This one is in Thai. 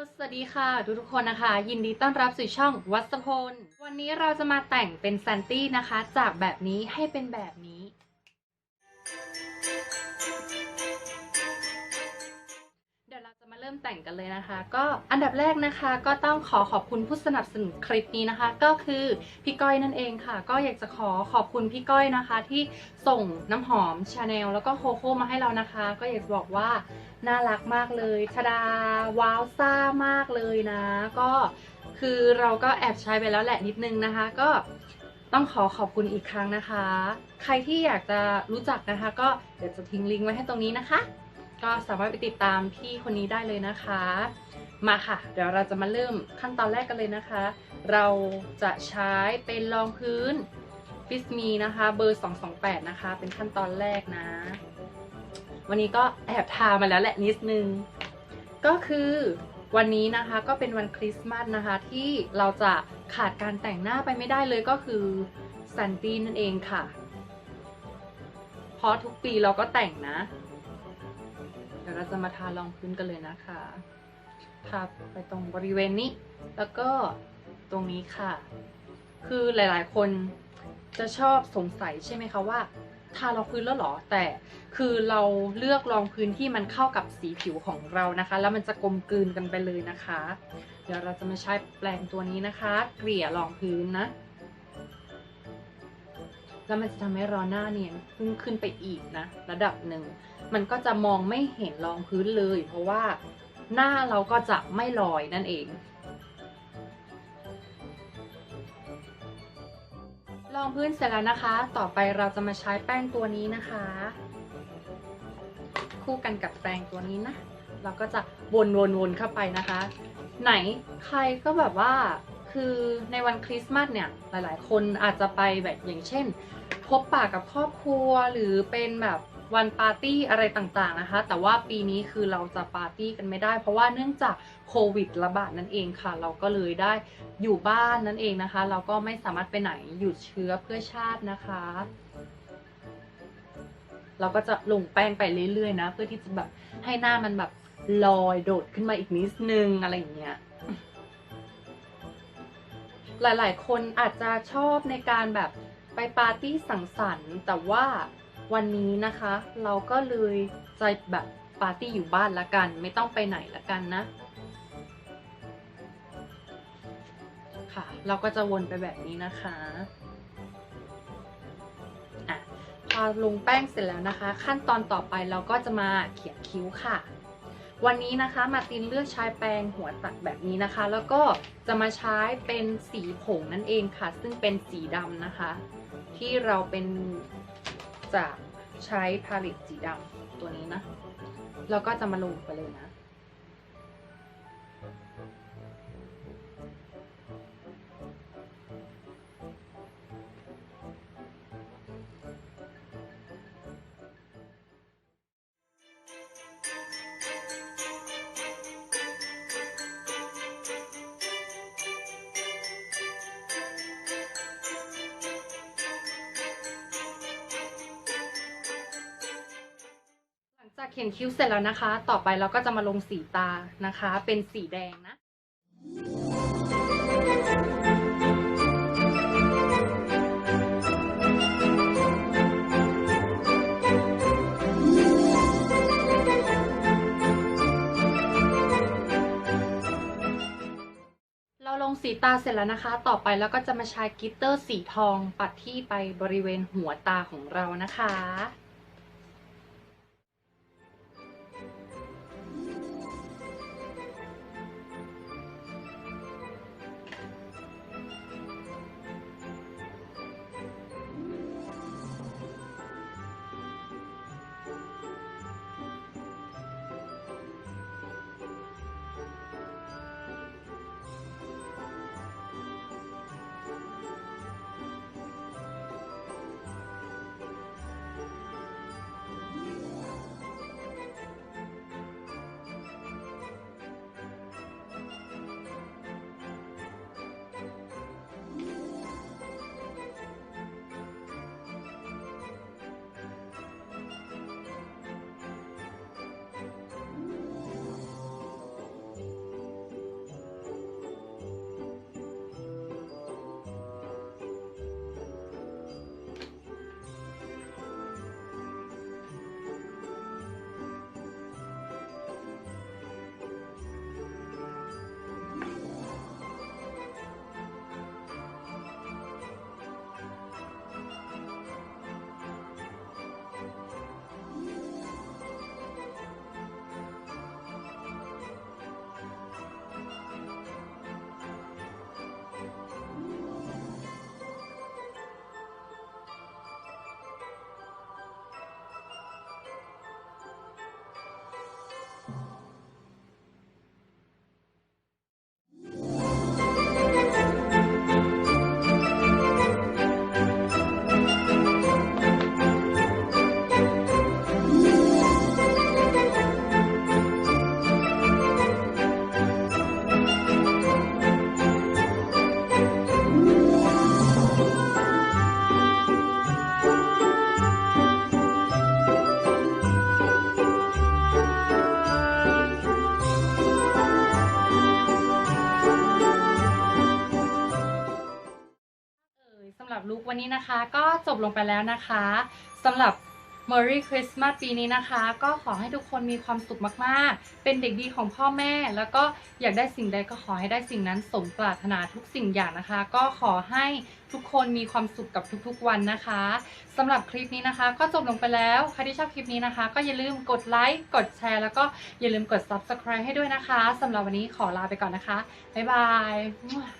สวัสดีค่ะ ทุกทุกคนนะคะ ยินดีต้อนรับสู่ช่องวัสพล วันนี้เราจะมาแต่งเป็นแซนตี้นะคะ จากแบบนี้ให้เป็นแบบนี้ เดี๋ยวเราจะมาเริ่มแต่งกันเลยนะคะ ก็อันดับแรกนะคะก็ต้องขอขอบคุณผู้สนับสนุนคลิปนี้นะคะ ก็คือพี่ก้อยนั่นเองค่ะ ก็อยากจะขอขอบคุณพี่ก้อยนะคะ ที่ส่งน้ำหอมชาแนลแล้วก็โคโค่มาให้เรานะคะ ก็อยากจะบอกว่า น่ารักมากเลยชดาว้าวซ่ามากเลยนะ ก็คือเราก็แอบใช้ไปแล้วแหละนิดนึงนะคะ ก็ต้องขอขอบคุณอีกครั้งนะคะ ใครที่อยากจะรู้จักนะคะ ก็เดี๋ยวจะทิ้งลิงก์ไว้ให้ตรงนี้นะคะ ก็สามารถไปติดตามพี่คนนี้ได้เลยนะคะ มาค่ะ เดี๋ยวเราจะมาเริ่มขั้นตอนแรกกันเลยนะคะ เราจะใช้เป็นรองพื้นฟิสมีนะคะ เบอร์ 228 นะคะ เป็นขั้นตอนแรกนะ วันนี้ก็แอบทามาแล้วแหละนิดนึง ก็คือวันนี้นะคะก็เป็นวันคริสต์มาสนะคะ ที่เราจะขาดการแต่งหน้าไปไม่ได้เลยก็คือซันตี้นั่นเองค่ะ เพราะทุกปีเราก็แต่งนะ เดี๋ยวเราจะมาทารองพื้นกันเลยนะคะทาไปตรงบริเวณนี้ แล้วก็ตรงนี้ค่ะ คือหลายๆ คนจะชอบสงสัยใช่ไหมคะว่า ทารองพื้นแล้วหรอ แต่คือเราเลือกรองพื้นที่มันเข้ากับสีผิวของเรานะคะ แล้วมันจะกลมกลืนกันไปเลยนะคะ เดี๋ยวเราจะมาใช้แปรงตัวนี้นะคะ เกลี่ยรองพื้นนะ แล้วมันจะทำให้รอหน้าเนียนพุ่งขึ้นไปอีกนะ ระดับหนึ่ง มันก็จะมองไม่เห็นรองพื้นเลย เพราะว่าหน้าเราก็จะไม่ลอยนั่นเอง รองพื้นเสร็จแล้วนะคะ ต่อไปเราจะมาใช้แป้งตัวนี้นะคะ คู่กันกับแป้งตัวนี้นะ เราก็จะวนๆๆเข้าไปนะคะ ไหนใครก็แบบว่าคือในวันคริสต์มาสเนี่ยหลายๆ คนอาจจะไปแบบอย่างเช่น พบปะกับครอบครัวหรือเป็นแบบ วันปาร์ตี้อะไรต่างๆนะคะ แต่ว่าปีนี้คือเราจะปาร์ตี้กันไม่ได้ เพราะว่าเนื่องจากโควิดระบาดนั่นเองค่ะ เราก็เลยได้อยู่บ้านนั่นเองนะคะ เราก็ไม่สามารถไปไหนหยุดเชื้อเพื่อชาตินะคะ เราก็จะลงแป้งไปเรื่อยๆนะ เพื่อที่จะแบบให้หน้ามันแบบลอยโดดขึ้นมาอีกนิดนึงอะไรอย่างเงี้ยหลาย ๆ คนอาจจะชอบในการแบบไปปาร์ตี้สังสรรค์ แต่ว่า วันนี้นะคะ เราก็เลยจะแบบปาร์ตี้อยู่บ้านละกัน ไม่ต้องไปไหนละกันนะ ค่ะ เราก็จะวนไปแบบนี้นะคะอะพอลงแป้งเสร็จแล้วนะคะ ขั้นตอนต่อไปเราก็จะมาเขียนคิ้วค่ะ วันนี้นะคะมาตินเลือกใช้แปรงหัวตัดแบบนี้นะคะ แล้วก็จะมาใช้เป็นสีผงนั่นเองค่ะ ซึ่งเป็นสีดำนะคะ ที่เราเป็น จากใช้พาลิตสีดำตัวนี้นะ แล้วก็จะมาลงไปเลยนะ เขียนคิ้วเสร็จแล้วนะคะ ต่อไปเราก็จะมาลงสีตานะคะ เป็นสีแดงนะเราลงสีตาเสร็จแล้วนะคะ ต่อไปเราก็จะมาใช้กิตเตอร์สีทองปัดที่ไปบริเวณหัวตาของเรานะคะ วันนี้นะคะก็จบลงไปแล้วนะคะสำหรับ Merry Christmas ปีนี้นะคะ ก็ขอให้ทุกคนมีความสุขมากๆ เป็นเด็กดีของพ่อแม่ แล้วก็อยากได้สิ่งใดก็ขอให้ได้สิ่งนั้นสมปรารถนาทุกสิ่งอย่างนะคะ ก็ขอให้ทุกคนมีความสุขกับทุกๆวันนะคะสำหรับคลิปนี้นะคะ ก็จบลงไปแล้วใครที่ชอบคลิปนี้นะคะ ก็อย่าลืมกดไลค์กดแชร์ แล้วก็อย่าลืมกด subscribe ให้ด้วยนะคะสำหรับวันนี้ขอลาไปก่อนนะคะบ๊ายบาย